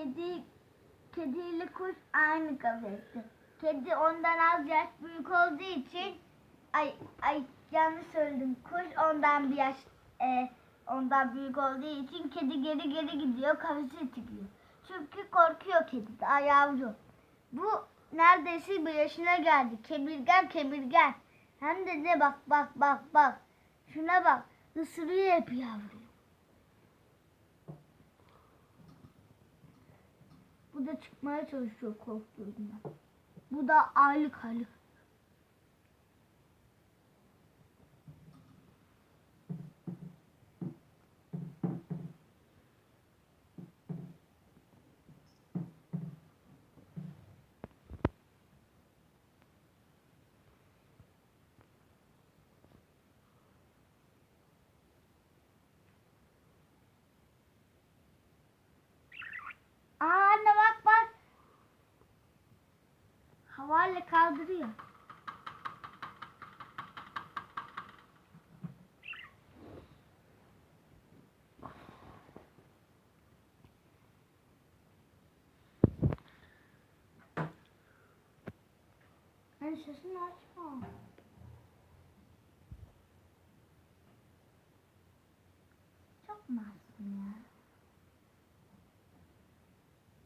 kedi kediyle kuş aynı kafeste. Kedi ondan az yaş büyük olduğu için ay ay yanlış söyledim. Kuş ondan bir yaş e, ondan büyük olduğu için kedi geri geri gidiyor kafesi tıkıyor. Çünkü korkuyor kedi daha yavru. Bu neredeyse bir yaşına geldi. Kemirgen kemirgen. Hem de ne bak bak bak bak. Şuna bak. Isırıyor hep yavruyu. Bu da çıkmaya çalışıyor korktuğundan. Bu da aylık aylık. Aa anne bak bak. Havayla kaldırıyor. Anne sesini açma. Çok masum.